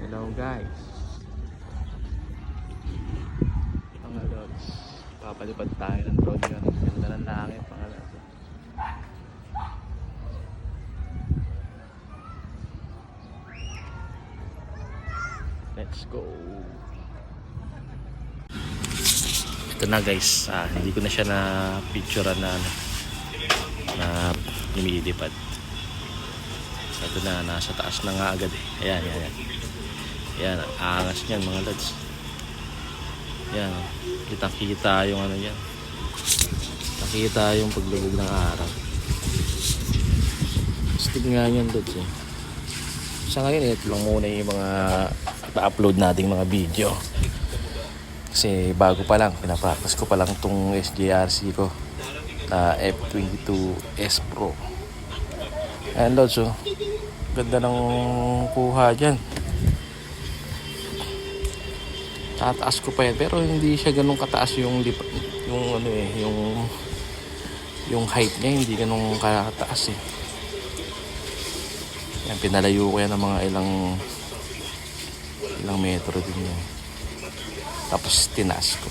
Hello guys. Mga lods. Papalipad tayo ng yun. Ganda ng langit mga lods. Let's go. Ito na guys. Ah, hindi ko na siya na picturean na na lumilipad. Ito na, nasa taas na nga agad eh. Ayan, ayan, ayan. Ayan, ang angas niyan mga lads. Ayan, kitang kita yung ano yan. Nakita yung paglubog ng araw. Stick nga yan lads eh. Sa ngayon, ito lang muna yung mga pa-upload nating mga video. Kasi bago pa lang, pinapractice ko pa lang tong SJRC ko na F22S Pro. Ayan lods oh. Ganda ng kuha dyan. Tataas ko pa yan. Pero hindi siya ganun kataas yung yung ano eh, yung yung height niya hindi ganun kataas eh. Yan, pinalayo ko yan ng mga ilang ilang metro din yan. Tapos tinaas ko.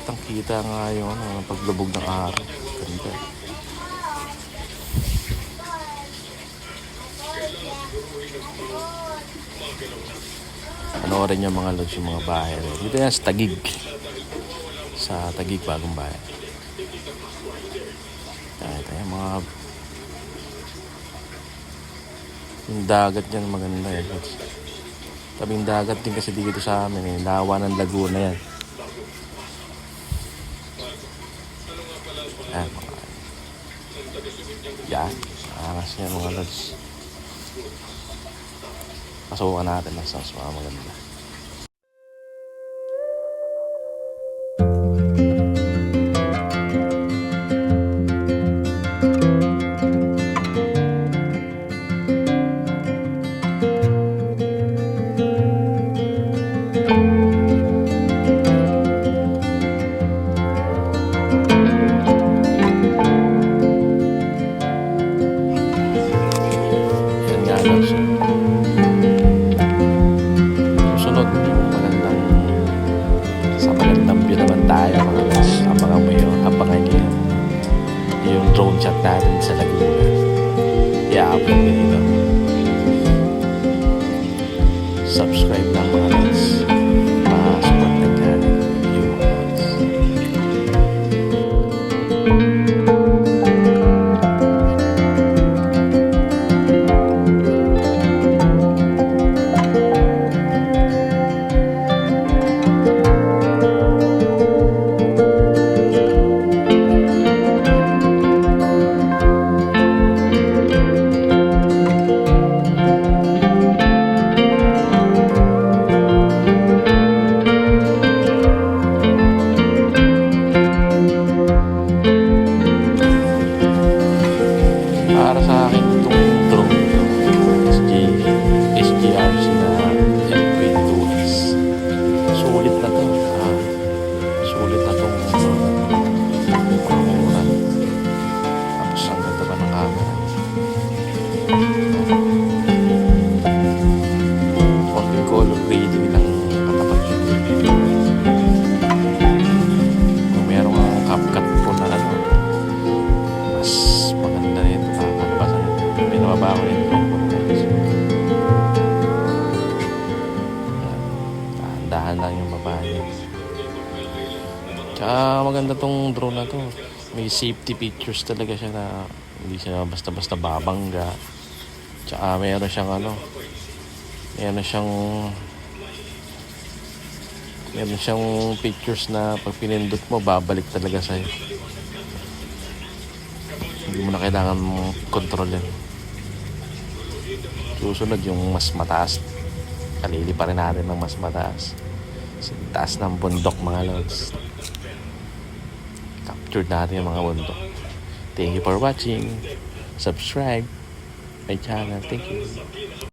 Kitang kita nga yung ano, paglubog ng araw. Ganda. Panoorin niyo mga lods yung mga bahay. Dito yan sa Tagig. Sa Tagig, bagong bahay. Yan, ito yung mga yung dagat dyan maganda lods. Tabing dagat din kasi dito sa amin eh. Lawa ng Laguna yan. Yan, mga yan. Angas yan mga lods. Pasukan natin lang sa mga maganda. Susunod, magandang sa magandang view naman tayo mga guys. Abangan mo yun. Abangan nyo yun. Yung drone shot natin sa Laguna. I-upload ko dito. Para sa akin itong drone dahan lang yung babae tsaka maganda tong drone na to may safety features talaga siya na hindi siya basta basta babangga tsaka meron siyang ano meron siyang meron siyang pictures na pag pinindot mo babalik talaga sa'yo hindi mo na kailangan kontrolin. Susunod yung mas mataas. Kalili pa rin natin ng mas mataas. Sa taas ng bundok mga lods. Captured natin yung mga bundok. Thank you for watching. Subscribe my channel. Thank you.